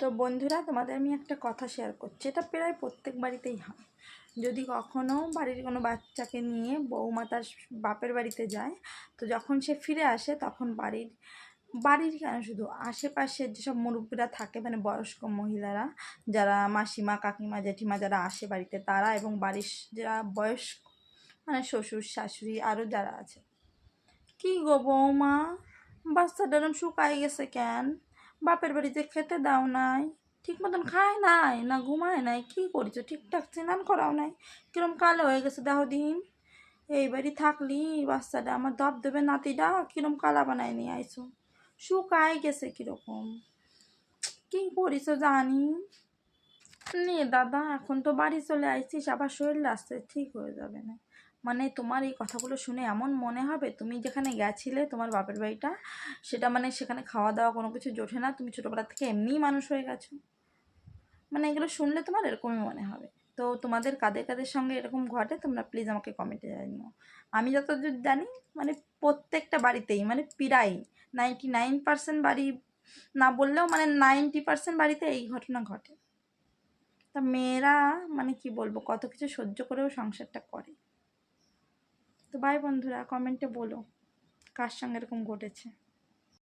তো বন্ধুরা, তোমাদের আমি একটা কথা শেয়ার করছি। এটা প্রায় প্রত্যেক বাড়িতেই হয়। যদি কখনও বাড়ির কোনো বাচ্চাকে নিয়ে বৌমা তার বাপের বাড়িতে যায়, তো যখন সে ফিরে আসে, তখন বাড়ির বাড়ির কেন শুধু আশেপাশের যেসব মুরব্বীরা থাকে মানে বয়স্ক মহিলারা, যারা মাসিমা, কাকিমা, জেঠিমা যারা আসে বাড়িতে, তারা এবং বাড়ির যারা বয়স্ক মানে শ্বশুর, শাশুড়ি আরও যারা আছে, কি গো বৌমা, বাচ্চাটা এরম শুকাই গেছে কেন? বাপের বাড়িতে খেতে দাও নাই, ঠিক মতন খায় নাই না ঘুমায় নাই, কি করেছ? ঠিকঠাক স্নান করাও নাই, কিরম কালো হয়ে গেছে দেহ দিন। এই বাড়ি থাকলি, বাচ্চাটা আমার দপ দেবে নাতিটা, কিরম কালা বানায় নিয়ে আইছো? শুকাই গেছে কীরকম? কি করিস জানি? নে দাদা, এখন তো বাড়ি চলে আইছিস, আবার শরীর আসতে ঠিক হয়ে যাবে না। মানে তোমার এই কথাগুলো শুনে এমন মনে হবে, তুমি যেখানে গেছিলে, তোমার বাপের বাড়িটা, সেটা মানে সেখানে খাওয়া দাওয়া কোনো কিছু জোটে না, তুমি ছোটোবেলা থেকে এমনিই মানুষ হয়ে গেছো। মানে এগুলো শুনলে তোমার এরকমই মনে হবে। তো তোমাদের কাদের কাদের সঙ্গে এরকম ঘটে, তোমরা প্লিজ আমাকে কমেন্টে জানিও। আমি যতদূর জানি মানে প্রত্যেকটা বাড়িতেই মানে প্রায় নাইনটি নাইন পার্সেন্ট বাড়ি না বললেও মানে নাইনটি পার্সেন্ট বাড়িতে এই ঘটনা ঘটে। তা মেয়েরা মানে কি বলব, কত কিছু সহ্য করেও সংসারটা করে। তো বাই বন্ধুরা কমেন্টে বলো কার সঙ্গে এরকম ঘটেছে।